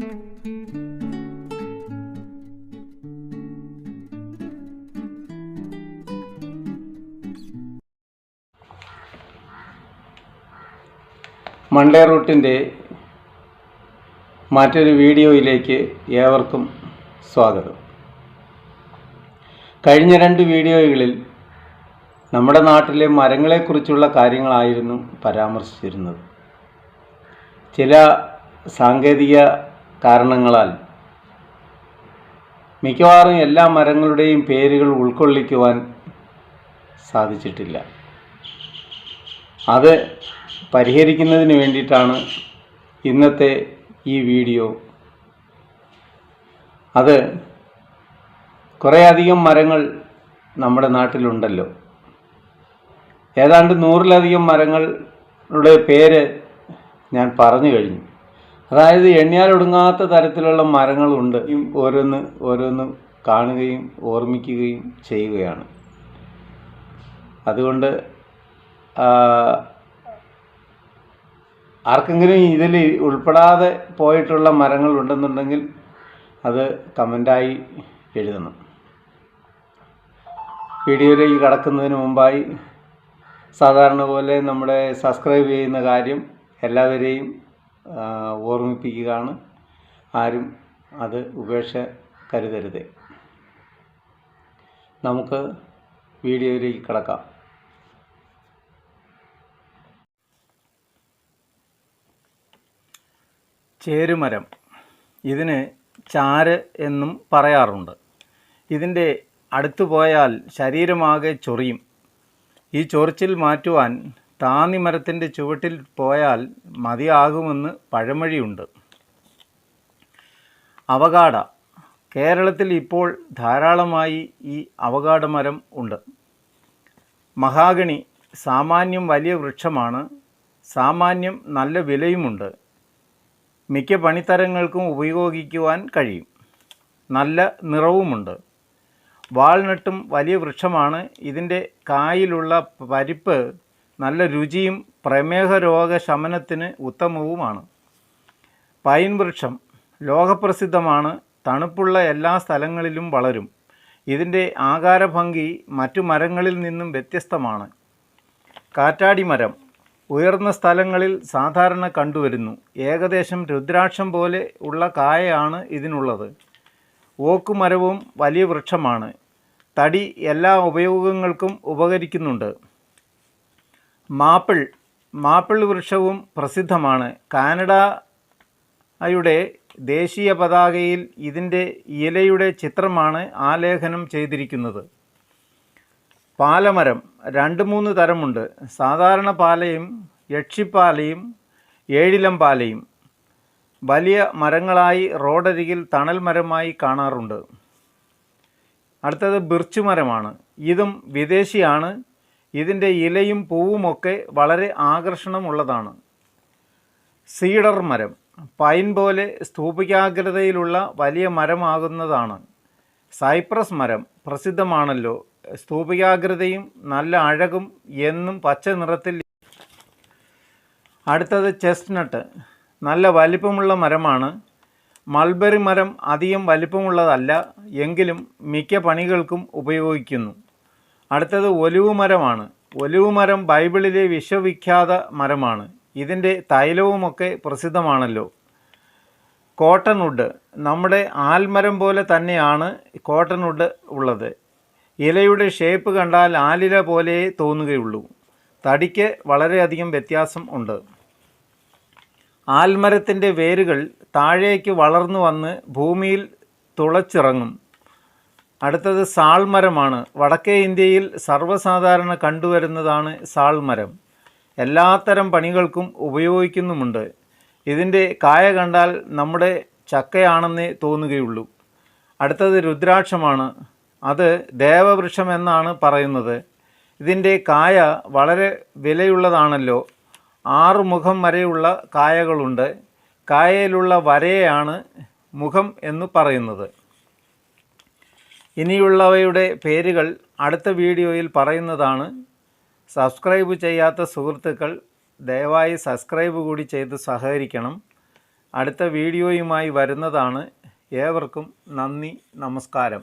Monday റൂട്ടിന്റെ മറ്റൊരു വീഡിയോയിലേക്ക് ഏവർക്കും സ്വാഗതം. കഴിഞ്ഞ രണ്ട് വീഡിയോകളിൽ നമ്മുടെ നാട്ടിലെ മരങ്ങളെക്കുറിച്ചുള്ള കാര്യങ്ങളായിരുന്നു പരാമർശിച്ചിരുന്നത്. ചില സാങ്കേതിക കാരണങ്ങളാൽ. മിക്കവാറും എല്ലാ മരങ്ങളുടെയും പേരുകൾ ഉൾക്കൊള്ളിക്കുവാൻ സാധിച്ചിട്ടില്ല. അത് പരിഹരിക്കുന്നതിന് വേണ്ടിയിട്ടാണ് ഇന്നത്തെ ഈ വീഡിയോ. അത് കുറേയധികം മരങ്ങൾ നമ്മുടെ നാട്ടിലുണ്ടല്ലോ. ഏതാണ്ട് നൂറിലധികം മരങ്ങളുടെ പേര് ഞാൻ പറഞ്ഞു കഴിഞ്ഞു. അതായത് എണ്ണിയാൽ ഒടുങ്ങാത്ത തരത്തിലുള്ള മരങ്ങളുണ്ട്. ഓരോന്ന് ഓരോന്ന് കാണുകയും ഓർമ്മിക്കുകയും ചെയ്യുകയാണ്. അതുകൊണ്ട് ആർക്കെങ്കിലും ഇതിൽ ഉൾപ്പെടാതെ പോയിട്ടുള്ള മരങ്ങൾ ഉണ്ടെന്നുണ്ടെങ്കിൽ അത് കമന്റായി എഴുതണം. വീഡിയോയിലേക്ക് കടക്കുന്നതിന് മുമ്പായി സാധാരണ പോലെ നമ്മുടെ സബ്സ്ക്രൈബ് ചെയ്യുന്ന കാര്യം എല്ലാവരെയും ഓർമ്മിപ്പിക്കുകയാണ്. ആരും അത് ഉപേക്ഷ കരുതരുത്. നമുക്ക് വീഡിയോയിലേക്ക് കിടക്കാം. ചേരുമരം. ഇതിന് ചാര് എന്നും പറയാറുണ്ട്. ഇതിന്റെ അടുത്തു പോയാൽ ശരീരമാകെ ചൊറിയും. ഈ ചൊറിച്ചിൽ മാറ്റുവാൻ താന്നിമരത്തിന്റെ ചുവട്ടിൽ പോയാൽ മതിയാകുമെന്ന് പഴമൊഴിയുണ്ട്. അവഗാഡ. കേരളത്തിൽ ഇപ്പോൾ ധാരാളമായി ഈ അവഗാഡ മരം ഉണ്ട്. മഹാഗണി സാമാന്യം വലിയ വൃക്ഷമാണ്. സാമാന്യം നല്ല വിലയുമുണ്ട്. മിക്ക പണിത്തരങ്ങൾക്കും ഉപയോഗിക്കുവാൻ കഴിയും. നല്ല നിറവുമുണ്ട്. വാൾനട്ടും വലിയ വൃക്ഷമാണ്. ഇതിന്റെ കായിലുള്ള പരിപ്പ് നല്ല രുചിയും പ്രമേഹ രോഗ ശമനത്തിന് ഉത്തമവുമാണ്. പൈൻ വൃക്ഷം ലോകപ്രസിദ്ധമാണ്. തണുപ്പുള്ള എല്ലാ സ്ഥലങ്ങളിലും വളരും. ഇതിന്റെ ആകാരഭംഗി മറ്റു മരങ്ങളിൽ നിന്നും വ്യത്യസ്തമാണ്. കാറ്റാടി മരം ഉയർന്ന സ്ഥലങ്ങളിൽ സാധാരണ കണ്ടുവരുന്നു. ഏകദേശം രുദ്രാക്ഷം പോലെ ഉള്ള കായയാണ് ഇതിനുള്ളത്. ഓക്കുമരവും വലിയ വൃക്ഷമാണ്. തടി എല്ലാ ഉപയോഗങ്ങൾക്കും ഉപകരിക്കുന്നുണ്ട്. മാപ്പിൾ മാപ്പിൾ വൃക്ഷവും പ്രസിദ്ധമാണ്. കാനഡയുടെ ദേശീയ പതാകയിൽ ഇതിന്റെ ഇലയുടെ ചിത്രമാണ് ആലേഖനം ചെയ്തിരിക്കുന്നത്. പാലമരം രണ്ട് മൂന്ന് തരമുണ്ട്. സാധാരണ പാലയും യക്ഷിപ്പാലയും ഏഴിലം പാലയും. വലിയ മരങ്ങളായി റോഡരികിൽ തണൽ മരമായി കാണാറുണ്ട്. അടുത്തത് ബിർച്ച് മരമാണ്. ഇതും വിദേശിയാണ്. ഇതിന്റെ ഇലയും പൂവുമൊക്കെ വളരെ ആകർഷണമുള്ളതാണ്. സീഡർ മരം പൈൻ പോലെ സ്തൂപികാഗ്രതയിലുള്ള വലിയ മരമാകുന്നതാണ്. സൈപ്രസ് മരം പ്രസിദ്ധമാണല്ലോ. സ്തൂപികാഗ്രതയും നല്ല അഴകും എന്നും പച്ച നിറത്തിൽ അടുത്തത് ചെസ്റ്റ്നട്ട് നല്ല വലിപ്പമുള്ള മരമാണ്. മൾബറി മരം അധികം വലിപ്പമുള്ളതല്ല എങ്കിലും മിക്ക പണികൾക്കും ഉപയോഗിക്കുന്നു. അടുത്തത് ഒലിവ് മരമാണ്. ഒലിവ് മരം ബൈബിളിലെ വിശ്വവിഖ്യാത മരമാണ്. ഇതിന്റെ തൈലവുമൊക്കെ പ്രസിദ്ധമാണല്ലോ. കോട്ടൺ വുഡ് നമ്മുടെ ആൽമരം പോലെ തന്നെയാണ് കോട്ടൺ വുഡ് ഉള്ളത്. ഇലയുടെ ഷേപ്പ് കണ്ടാൽ ആലില പോലെ തോന്നുകയുള്ളൂ. തടിക്ക് വളരെയധികം വ്യത്യാസം ഉണ്ട്. ആൽമരത്തിന്റെ വേരുകൾ താഴേക്ക് വളർന്നു വന്ന് ഭൂമിയിൽ തുളച്ചിറങ്ങും. അടുത്തത് സാൾമരമാണ്. വടക്കേ ഇന്ത്യയിൽ സർവസാധാരണ കണ്ടുവരുന്നതാണ് സാൾമരം. എല്ലാത്തരം പണികൾക്കും ഉപയോഗിക്കുന്നുമുണ്ട്. ഇതിന്റെ കായ കണ്ടാൽ നമ്മുടെ ചക്കയാണെന്നേ തോന്നുകയുള്ളൂ. അടുത്തത് രുദ്രാക്ഷമാണ്. അത് ദേവവൃക്ഷം എന്നാണ് പറയുന്നത്. ഇതിന്റെ കായ വളരെ വിലയുള്ളതാണല്ലോ. ആറ് മുഖം വരെയുള്ള കായകളുണ്ട്. കായയിലുള്ള വരയാണ് മുഖം എന്ന് പറയുന്നത്. ഇനിയുള്ളവയുടെ പേരുകൾ അടുത്ത വീഡിയോയിൽ പറയുന്നതാണ്. സബ്സ്ക്രൈബ് ചെയ്യാത്ത സുഹൃത്തുക്കൾ ദയവായി സബ്സ്ക്രൈബ് കൂടി ചെയ്ത് സഹകരിക്കണം. അടുത്ത വീഡിയോയുമായി വരുന്നതാണ്. ഏവർക്കും നന്ദി നമസ്കാരം.